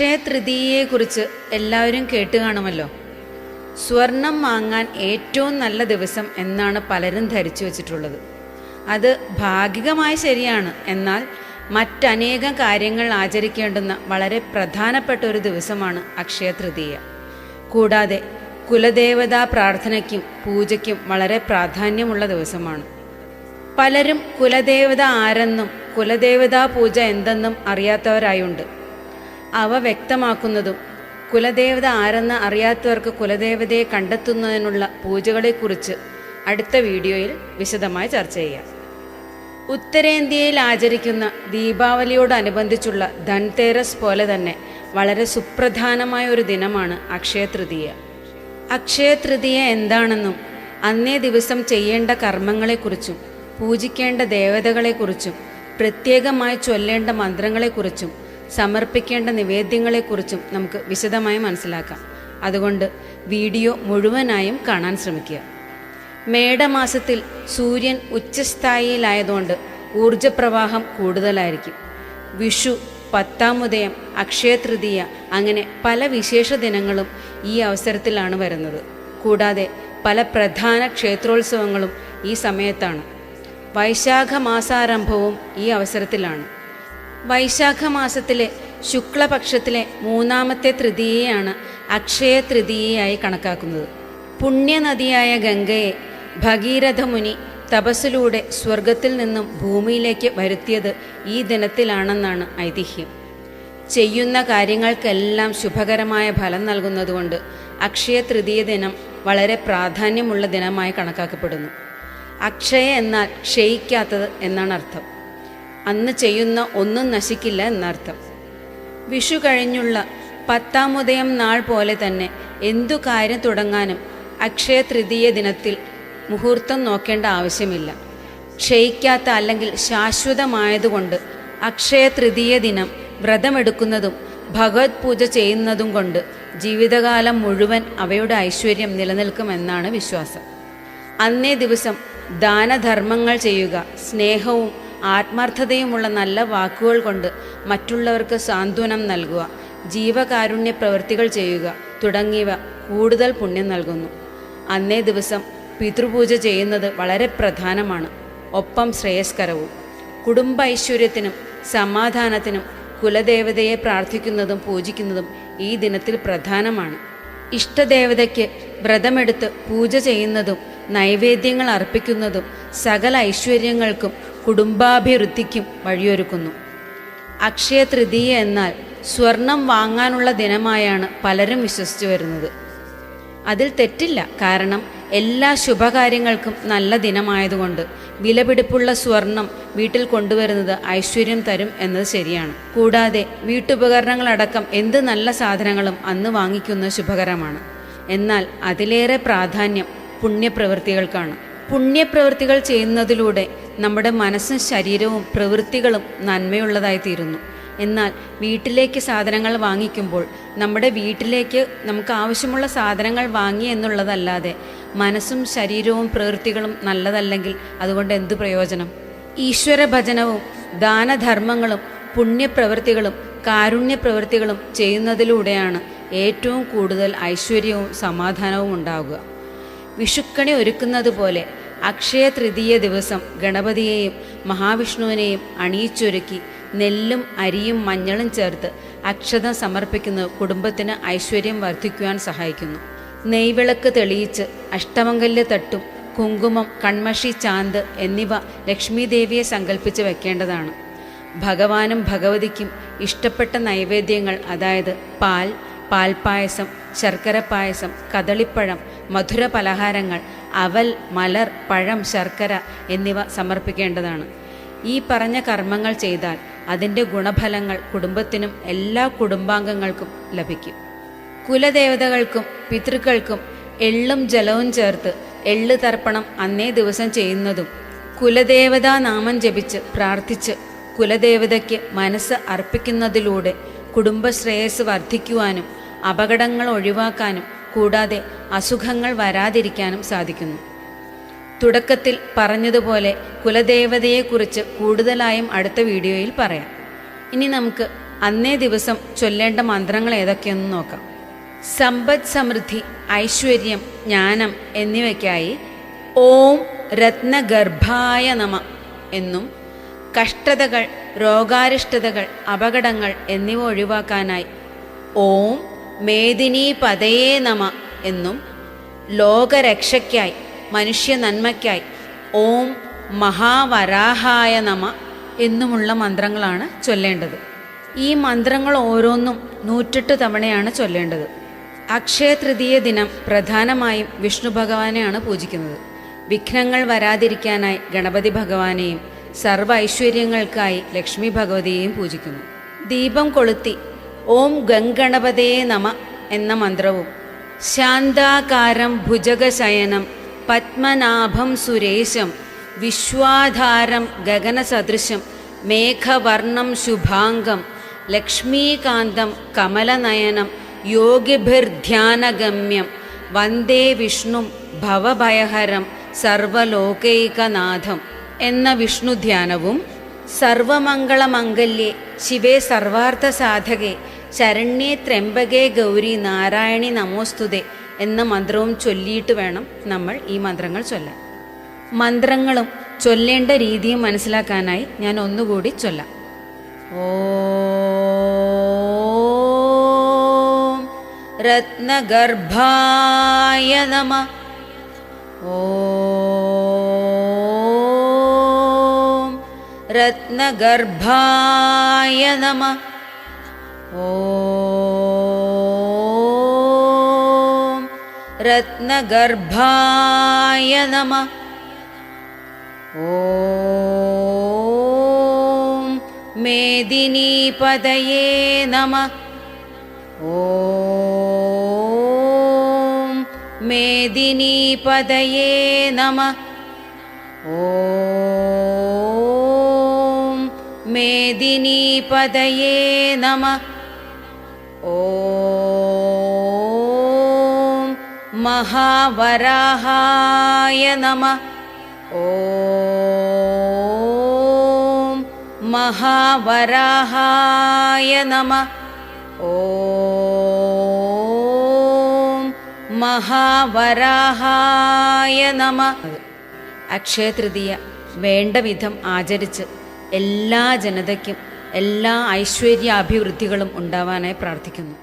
അക്ഷയ തൃതീയയെക്കുറിച്ച് എല്ലാവരും കേട്ട് കാണുമല്ലോ. സ്വർണം വാങ്ങാൻ ഏറ്റവും നല്ല ദിവസം എന്നാണ് പലരും ധരിച്ചു വച്ചിട്ടുള്ളത്. അത് ഭാഗികമായി ശരിയാണ്. എന്നാൽ മറ്റനേകം കാര്യങ്ങൾ ആചരിക്കേണ്ടുന്ന വളരെ പ്രധാനപ്പെട്ട ഒരു ദിവസമാണ് അക്ഷയ തൃതീയ. കൂടാതെ കുലദേവതാ പ്രാർത്ഥനയ്ക്കും പൂജയ്ക്കും വളരെ പ്രാധാന്യമുള്ള ദിവസമാണ്. പലരും കുലദേവത ആരെന്നും കുലദേവതാ പൂജ എന്തെന്നും അറിയാത്തവരായുണ്ട്. അവ വ്യക്തമാക്കുന്നതും കുലദേവത ആരെന്ന് അറിയാത്തവർക്ക് കുലദേവതയെ കണ്ടെത്തുന്നതിനുള്ള പൂജകളെക്കുറിച്ച് അടുത്ത വീഡിയോയിൽ വിശദമായി ചർച്ച ചെയ്യാം. ഉത്തരേന്ത്യയിൽ ആചരിക്കുന്ന ദീപാവലിയോടനുബന്ധിച്ചുള്ള ധൻതേരസ് പോലെ തന്നെ വളരെ സുപ്രധാനമായ ഒരു ദിനമാണ് അക്ഷയ തൃതീയ അക്ഷയ തൃതീയ എന്താണെന്നും അന്നേ ദിവസം ചെയ്യേണ്ട കർമ്മങ്ങളെക്കുറിച്ചും പൂജിക്കേണ്ട ദേവതകളെക്കുറിച്ചും പ്രത്യേകമായി ചൊല്ലേണ്ട മന്ത്രങ്ങളെക്കുറിച്ചും സമർപ്പിക്കേണ്ട നിവേദ്യങ്ങളെക്കുറിച്ചും നമുക്ക് വിശദമായി മനസ്സിലാക്കാം. അതുകൊണ്ട് വീഡിയോ മുഴുവനായും കാണാൻ ശ്രമിക്കുക. മേടമാസത്തിൽ സൂര്യൻ ഉച്ചസ്ഥായിയിലായതുകൊണ്ട് ഊർജപ്രവാഹം കൂടുതലായിരിക്കും. വിഷു പത്താം പത്താമുദയം അക്ഷയതൃതീയ അങ്ങനെ പല വിശേഷ ദിനങ്ങളും ഈ അവസരത്തിലാണ് വരുന്നത്. കൂടാതെ പല പ്രധാന ക്ഷേത്രോത്സവങ്ങളും ഈ സമയത്താണ്. വൈശാഖ മാസാരംഭവും ഈ അവസരത്തിലാണ്. വൈശാഖ മാസത്തിലെ ശുക്ലപക്ഷത്തിലെ മൂന്നാമത്തെ തൃതീയയാണ് അക്ഷയ തൃതീയയായി കണക്കാക്കുന്നത്. പുണ്യനദിയായ ഗംഗയെ ഭഗീരഥ മുനി തപസ്സിലൂടെ സ്വർഗത്തിൽ നിന്നും ഭൂമിയിലേക്ക് വരുത്തിയത് ഈ ദിനത്തിലാണെന്നാണ് ഐതിഹ്യം. ചെയ്യുന്ന കാര്യങ്ങൾക്കെല്ലാം ശുഭകരമായ ഫലം നൽകുന്നതുകൊണ്ട് അക്ഷയ തൃതീയ ദിനം വളരെ പ്രാധാന്യമുള്ള ദിനമായി കണക്കാക്കപ്പെടുന്നു. അക്ഷയ എന്നാൽ ക്ഷയിക്കാത്തത് എന്നാണ് അർത്ഥം. അന്ന് ചെയ്യുന്ന ഒന്നും നശിക്കില്ല എന്നർത്ഥം. വിഷു കഴിഞ്ഞുള്ള പത്താമുദയം നാൾ പോലെ തന്നെ എന്തു കാര്യം തുടങ്ങാനും അക്ഷയ തൃതീയ ദിനത്തിൽ മുഹൂർത്തം നോക്കേണ്ട ആവശ്യമില്ല. ക്ഷയിക്കാത്ത അല്ലെങ്കിൽ ശാശ്വതമായതുകൊണ്ട് അക്ഷയ തൃതീയ ദിനം വ്രതമെടുക്കുന്നതും ഭഗവത് പൂജ ചെയ്യുന്നതും കൊണ്ട് ജീവിതകാലം മുഴുവൻ അവയുടെ ഐശ്വര്യം നിലനിൽക്കുമെന്നാണ് വിശ്വാസം. അന്നേ ദിവസം ദാനധർമ്മങ്ങൾ ചെയ്യുക സ്നേഹവും ആത്മാർത്ഥതയുമുള്ള നല്ല വാക്കുകൾ കൊണ്ട് മറ്റുള്ളവർക്ക് സാന്ത്വനം നൽകുക ജീവകാരുണ്യ പ്രവൃത്തികൾ ചെയ്യുക തുടങ്ങിയവ കൂടുതൽ പുണ്യം നൽകുന്നു. അന്നേ ദിവസം പിതൃപൂജ ചെയ്യുന്നത് വളരെ പ്രധാനമാണ്. ഒപ്പം ശ്രേയസ്കരവും കുടുംബ ഐശ്വര്യത്തിനും സമാധാനത്തിനും കുലദേവതയെ പ്രാർത്ഥിക്കുന്നതും പൂജിക്കുന്നതും ഈ ദിനത്തിൽ പ്രധാനമാണ്. ഇഷ്ടദേവതയ്ക്ക് വ്രതമെടുത്ത് പൂജ ചെയ്യുന്നതും നൈവേദ്യങ്ങൾ അർപ്പിക്കുന്നതും സകല ഐശ്വര്യങ്ങൾക്കും കുടുംബാഭിവൃദ്ധിക്കും വഴിയൊരുക്കുന്നു. അക്ഷയ തൃതീയ എന്നാൽ സ്വർണം വാങ്ങാനുള്ള ദിനമായാണ് പലരും വിശ്വസിച്ചു വരുന്നത്. അതിൽ തെറ്റില്ല കാരണം എല്ലാ ശുഭകാര്യങ്ങൾക്കും നല്ല ദിനമായതുകൊണ്ട് വിലപിടിപ്പുള്ള സ്വർണം വീട്ടിൽ കൊണ്ടുവരുന്നത് ഐശ്വര്യം തരും എന്നത് ശരിയാണ്. കൂടാതെ വീട്ടുപകരണങ്ങളടക്കം എന്ത് നല്ല സാധനങ്ങളും അന്ന് വാങ്ങിക്കുന്നത് ശുഭകരമാണ്. എന്നാൽ അതിലേറെ പ്രാധാന്യം പുണ്യപ്രവൃത്തികൾക്കാണ്. പുണ്യപ്രവൃത്തികൾ ചെയ്യുന്നതിലൂടെ നമ്മുടെ മനസ്സും ശരീരവും പ്രവൃത്തികളും നന്മയുള്ളതായി തീരുന്നു എന്നാൽ വീട്ടിലേക്ക് സാധനങ്ങൾ വാങ്ങിക്കുമ്പോൾ നമ്മുടെ വീട്ടിലേക്ക് നമുക്ക് ആവശ്യമുള്ള സാധനങ്ങൾ വാങ്ങി എന്നുള്ളതല്ലാതെ മനസ്സും ശരീരവും പ്രവൃത്തികളും നല്ലതല്ലെങ്കിൽ അതുകൊണ്ട് എന്ത് പ്രയോജനം? ഈശ്വര ഭജനവും ദാനധർമ്മങ്ങളും പുണ്യപ്രവൃത്തികളും കാരുണ്യപ്രവൃത്തികളും ചെയ്യുന്നതിലൂടെയാണ് ഏറ്റവും കൂടുതൽ ഐശ്വര്യവും സമാധാനവും ഉണ്ടാവുക. വിഷുക്കണി ഒരുക്കുന്നത് പോലെ അക്ഷയ തൃതീയ ദിവസം ഗണപതിയെയും മഹാവിഷ്ണുവിനെയും അണിയിച്ചൊരുക്കി നെല്ലും അരിയും മഞ്ഞളും ചേർത്ത് അക്ഷതം സമർപ്പിക്കുന്നത് കുടുംബത്തിന് ഐശ്വര്യം വർദ്ധിക്കുവാൻ സഹായിക്കുന്നു. നെയ്വിളക്ക് തെളിയിച്ച് അഷ്ടമംഗല്യ തട്ടും കുങ്കുമം കൺമഷി ചാന്ത് എന്നിവ ലക്ഷ്മീദേവിയെ സങ്കല്പിച്ച് വെക്കേണ്ടതാണ്. ഭഗവാനും ഭഗവതിക്കും ഇഷ്ടപ്പെട്ട നൈവേദ്യങ്ങൾ അതായത് പാൽ പാൽപ്പായസം ശർക്കര പായസം കദളിപ്പഴം മധുര പലഹാരങ്ങൾ അവൽ മലർ പഴം ശർക്കര എന്നിവ സമർപ്പിക്കേണ്ടതാണ്. ഈ പറഞ്ഞ കർമ്മങ്ങൾ ചെയ്താൽ അതിന്റെ ഗുണഫലങ്ങൾ കുടുംബത്തിനും എല്ലാ കുടുംബാംഗങ്ങൾക്കും ലഭിക്കും. കുലദേവതകൾക്കും പിതൃക്കൾക്കും എള്ളും ജലവും ചേർത്ത് എള്ള് തർപ്പണം അന്നേ ദിവസം ചെയ്യുന്നതും കുലദേവതാ നാമം ജപിച്ച് പ്രാർത്ഥിച്ച് കുലദേവതയ്ക്ക് മനസ്സ് അർപ്പിക്കുന്നതിലൂടെ കുടുംബശ്രേയസ് വർദ്ധിക്കുവാനും അപകടങ്ങൾ ഒഴിവാക്കാനും കൂടാതെ അസുഖങ്ങൾ വരാതിരിക്കാനും സാധിക്കുന്നു. തുടക്കത്തിൽ പറഞ്ഞതുപോലെ കുലദേവതയെക്കുറിച്ച് കൂടുതലായും അടുത്ത വീഡിയോയിൽ പറയാം. ഇനി നമുക്ക് അന്നേ ദിവസം ചൊല്ലേണ്ട മന്ത്രങ്ങൾ ഏതൊക്കെയെന്ന് നോക്കാം. സമ്പദ് സമൃദ്ധി ഐശ്വര്യം ജ്ഞാനം എന്നിവയ്ക്കായി ഓം രത്നഗർഭായ നമ എന്നും കഷ്ടതകൾ രോഗാരിഷ്ടതകൾ അപകടങ്ങൾ എന്നിവ ഒഴിവാക്കാനായി ഓം മേദിനി പതയേ നമ എന്നും ലോകരക്ഷയ്ക്കായി മനുഷ്യ നന്മയ്ക്കായി ഓം മഹാവരാഹായ നമ എന്നുമുള്ള മന്ത്രങ്ങളാണ് ചൊല്ലേണ്ടത്. ഈ മന്ത്രങ്ങൾ ഓരോന്നും നൂറ്റെട്ട് തവണയാണ് ചൊല്ലേണ്ടത്. അക്ഷയ തൃതീയ ദിനം പ്രധാനമായും വിഷ്ണു ഭഗവാനെയാണ് പൂജിക്കുന്നത്. വിഘ്നങ്ങൾ വരാതിരിക്കാനായി ഗണപതി ഭഗവാനെയും സർവ ഐശ്വര്യങ്ങൾക്കായി ലക്ഷ്മി ഭഗവതിയെയും പൂജിക്കുന്നു. ദീപം കൊളുത്തി ഓം ഗംഗണപതേ നമ എന്ന മന്ത്രവും. ശാന്താകാരം ഭുജഗശയനം പത്മനാഭം സുരേശം വിശ്വാധാരം ഗഗനസദൃശം മേഘവർണം ശുഭാംഗം ലക്ഷ്മീകാന്തം കമലനയനം യോഗിഭിർധ്യാനഗമ്യം വന്ദേ വിഷ്ണു ഭവഭയഹരം സർവലോകൈകനാഥം എന്ന വിഷ്ണുധ്യാനവും സർവമംഗളമംഗല്യേ ശിവേ സർവാർത്ഥ സാധകേ ശരണ്യേ ത്രംബകേ ഗൗരി നാരായണി നമോസ്തുതേ എന്ന മന്ത്രവും ചൊല്ലിയിട്ട് വേണം നമ്മൾ ഈ മന്ത്രങ്ങൾ ചൊല്ലാൻ. മന്ത്രങ്ങളും ചൊല്ലേണ്ട രീതിയും മനസ്സിലാക്കാനായി ഞാൻ ഒന്നുകൂടി ചൊല്ലാം. ഓം നമ. ഓം രത്നഗർഭായ നമ. ॐ रत्नगर्भाय नमः। ॐ मेदिनीपदये नमः। ॐ मेदिनीपदये नमः। ॐ मेदिनीपदये नमः। ഓം മഹാവരാഹായ നമ. ഓം മഹാവരാഹായ നമ. ഓം മഹാവരാഹായ നമ. അക്ഷയതൃതീയ വേണ്ട വിധം ആചരിച്ച് എല്ലാ ജനതയ്ക്കും എല്ലാ ഐശ്വര്യാഭിവൃദ്ധികളും ഉണ്ടാവാനായി പ്രാർത്ഥിക്കുന്നു.